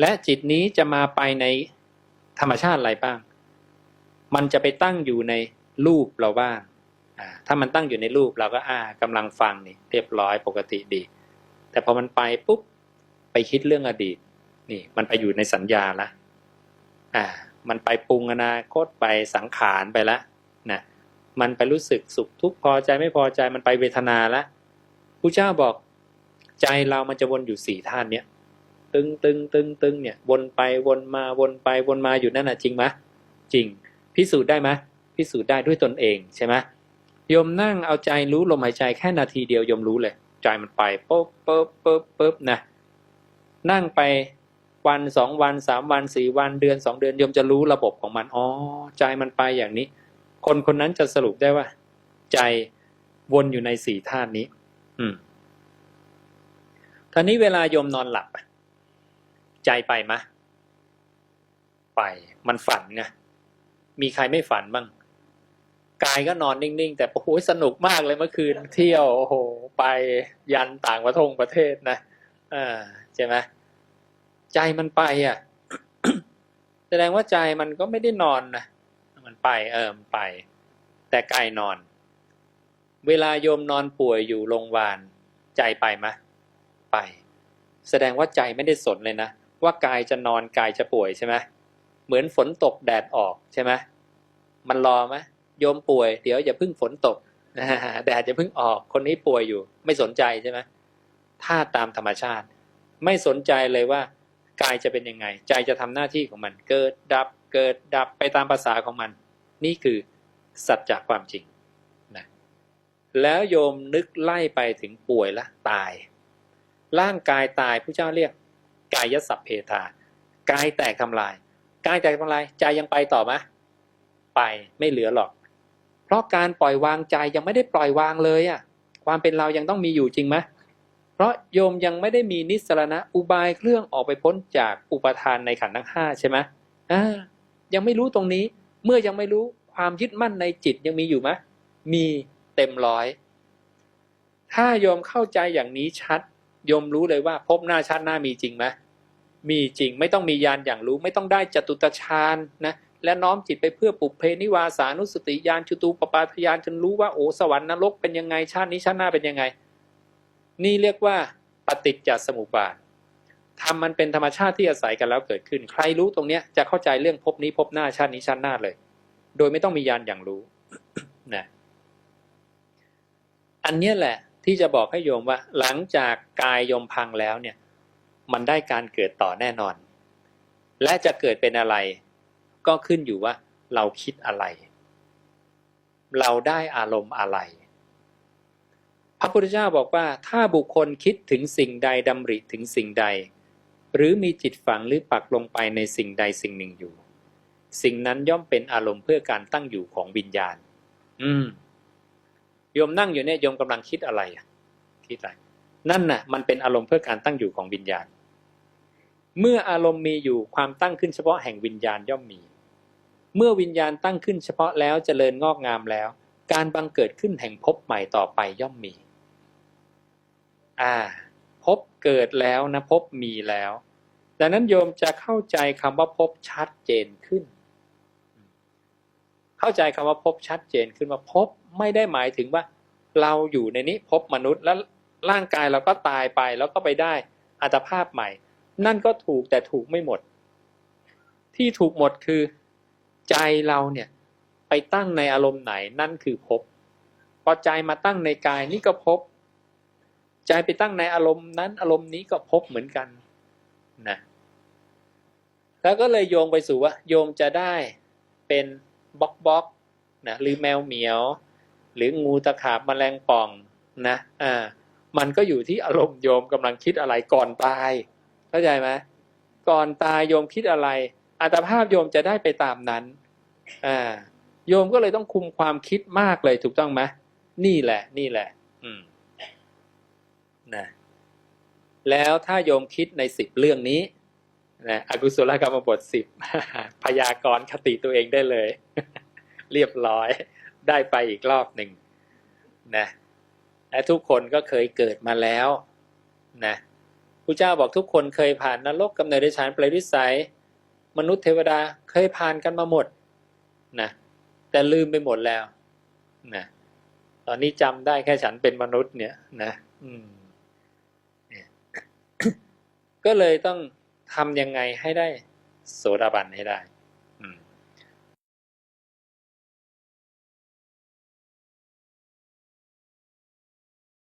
และจิตนี้จะมาไปในธรรมชาติอะไรบ้าง มันจะไปตั้งอยู่ในรูปเราบ้างถ้ามันตั้งอยู่ในรูปเราก็อ่ากำลังฟังนี่เรียบร้อยปกติดี แต่พอมันไปปุ๊บไปคิดเรื่องอดีต นี่ มันไปอยู่ในสัญญาละอ่า มันไปปรุงอนาคตไปสังขารไปแล้วนะมันไปรู้สึกสุขทุกข์พอใจไม่พอใจมันไปเวทนาละผู้เจ้าบอกใจเรามันจะวนอยู่สี่ท่านเนี้ย ตึงตึงตึงตึงเนี่ย วนไปวนมาวนไปวนมาอยู่นั่นน่ะจริงไหมจริง พิสูจน์ได้ไหมพิสูจน์ได้ด้วยตนเองใช่ไหมโยมนั่งเอาใจรู้ลมหายใจแค่นาทีเดียวโยมรู้เลย ใจมันไปปุ๊บปุ๊บปุ๊บปุ๊บนะนั่งไปวันสองวันสามวันสี่วันเดือนสองเดือนโยมจะรู้ระบบของมันอ๋อใจมันไปอย่างนี้ คนคนนั้นจะสรุปได้ว่า ใจวนอยู่ในสี่ธาตุนี้ อืมท่านี้เวลาโยมนอนหลับอะ ใจไปมะ ไป มันฝันไงมีใครไม่ฝันบ้างกายก็นอนนิ่งๆ แต่โอ้โหสนุกมากเลยเมื่อคืน เที่ยวโอ้โหไปยันต่างประเทศประเทศนะอ่าใช่ไหมใจมันไปอะ แสดงว่าใจมันก็ไม่ได้นอนนะมันไปเออมันไป แต่กายนอน เวลาโยมนอนป่วยอยู่โรงพยาบาลใจไปมะ ไป แสดงว่าใจไม่ได้สนเลยนะ ว่ากายจะนอนกายจะป่วยใช่ไหมเหมือนฝนตกแดดออกใช่ไหมมันรอไหมโยมป่วยเดี๋ยวอย่าพิ่งฝนตกแดดอย่าเพิ่งออกคนนี้ป่วยอยู่ ไม่สนใจใช่ไหมถ้าตามธรรมชาติ ไม่สนใจเลยว่ากายจะเป็นยังไง ใจจะทำหน้าที่ของมัน เกิดดับเกิดดับไปตามภาษาของมัน นี่คือสัจจะความจริงนะแล้วโยมนึกไล่ไปถึงป่วยละตาย ร่างกายตายผู้เจ้าเรียก กายสัพเพทากายแตกทำลายกายแตกทำลายใจยังไปต่อไหมไปไม่เหลือหรอก เพราะการปล่อยวางใจยังไม่ได้ปล่อยวางเลยอะความเป็นเรายังต้องมีอยู่จริงไหมเพราะโยมยังไม่ได้มีนิสรณะอุบายเครื่องออกไปพ้นจากอุปทานในขันธ์ทั้งห้าใช่ไหมอ่ายังไม่รู้ตรงนี้ เมื่อยังไม่รู้ความยึดมั่นในจิตยังมีอยู่ไหมมีเต็มร้อย ถ้าโยมเข้าใจอย่างนี้ชัด โยมรู้เลยว่าพบหน้าชาติหน้ามีจริงไหม มีจริงไม่ต้องมียานอย่างรู้ไม่ต้องได้จตุตฌานนะและน้อมจิตไปเพื่อปุเพนิวาสานุสติยานจุตูปปาทยานจนรู้ว่าโอ้สวรรค์นรกเป็นยังไงชาตินี้ชาติหน้าเป็นยังไง นี่เรียกว่าปฏิจจสมุปบาททำมันเป็นธรรมชาติที่อาศัยกันแล้วเกิดขึ้น ใครรู้ตรงเนี้ยจะเข้าใจเรื่องพบนี้พบหน้าชาตินี้ชาติหน้าเลย โดยไม่ต้องมียานอย่างรู้นะอันนี้แหละที่จะบอกให้โยมว่า หลังจากกายโยมพังแล้วเนี่ย มันได้การเกิดต่อแน่นอน และจะเกิดเป็นอะไร ก็ขึ้นอยู่ว่า เราคิดอะไร เราได้อารมณ์อะไร พระพุทธเจ้าบอกว่าถ้าบุคคลคิดถึงสิ่งใดดำริถึงสิ่งใด หรือมีจิตฝังหรือปักลงไปในสิ่งใดสิ่งหนึ่งอยู่ สิ่งนั้นย่อมเป็นอารมณ์เพื่อการตั้งอยู่ของวิญญาณ อืมโยมนั่งอยู่เนี่ยโยมกำลังคิดอะไรคิดอะไรนั่นน่ะมันเป็นอารมณ์เพื่อการตั้งอยู่ของวิญญาณ เมื่ออารมณ์มีอยู่ความตั้งขึ้นเฉพาะแห่งวิญญาณย่อมมี เมื่อวิญญาณตั้งขึ้นเฉพาะแล้วเจริญงอกงามแล้ว การบังเกิดขึ้นแห่งภพใหม่ต่อไปย่อมมี อ่าภพเกิดแล้วนะภพมีแล้ว ดังนั้นโยมจะเข้าใจคำว่าภพชัดเจนขึ้น เข้าใจคำว่าภพชัดเจนขึ้นว่าภพไม่ได้หมายถึงว่า เราอยู่ในนี้ภพมนุษย์แล้วร่างกายเราก็ตายไปแล้วก็ไปได้อัตภาพใหม่ นั่นก็ถูกแต่ถูกไม่หมด ที่ถูกหมดคือใจเราเนี่ย ไปตั้งในอารมณ์ไหนนั่นคือภพพอใจมาตั้งในกายนี่ก็ภพใจไปตั้งในอารมณ์นั้น อารมณ์นี้ก็ภพเหมือนกันนะแล้วก็เลยโยงไปสู่ว่า โยมจะได้เป็นบล็อกบล็อกนะหรือแมวเหมียว หรืองูตะขาบแมลงป่องนะอ่ามันก็อยู่ที่อารมณ์โยมกำลังคิดอะไรก่อนตาย เข้าใจไหมก่อนตายโยมคิดอะไร อัตภาพโยมจะได้ไปตามนั้นอ่าโยมก็เลยต้องคุมความคิดมากเลยถูกต้องไหมนี่แหละ นี่แหละ อืมนะแล้วถ้าโยมคิดในสิบเรื่องนี้นะอกุศลกรรมบทสิบพยากรณ์คติตัวเองได้เลย เรียบร้อยได้ไปอีกรอบหนึ่งนะและทุกคนก็เคยเกิดมาแล้ว นะ พระเจ้าบอกทุกคนเคยผ่านนรกกำเนิดเดชานเปรตวิสัย มนุษย์เทวดาเคยผ่านกันมาหมดนะแต่ลืมไปหมดแล้วนะตอนนี้จำได้แค่ฉันเป็นมนุษย์เนี่ยนะอืมก็เลยต้องทำยังไงให้ได้โสดาบันให้ได้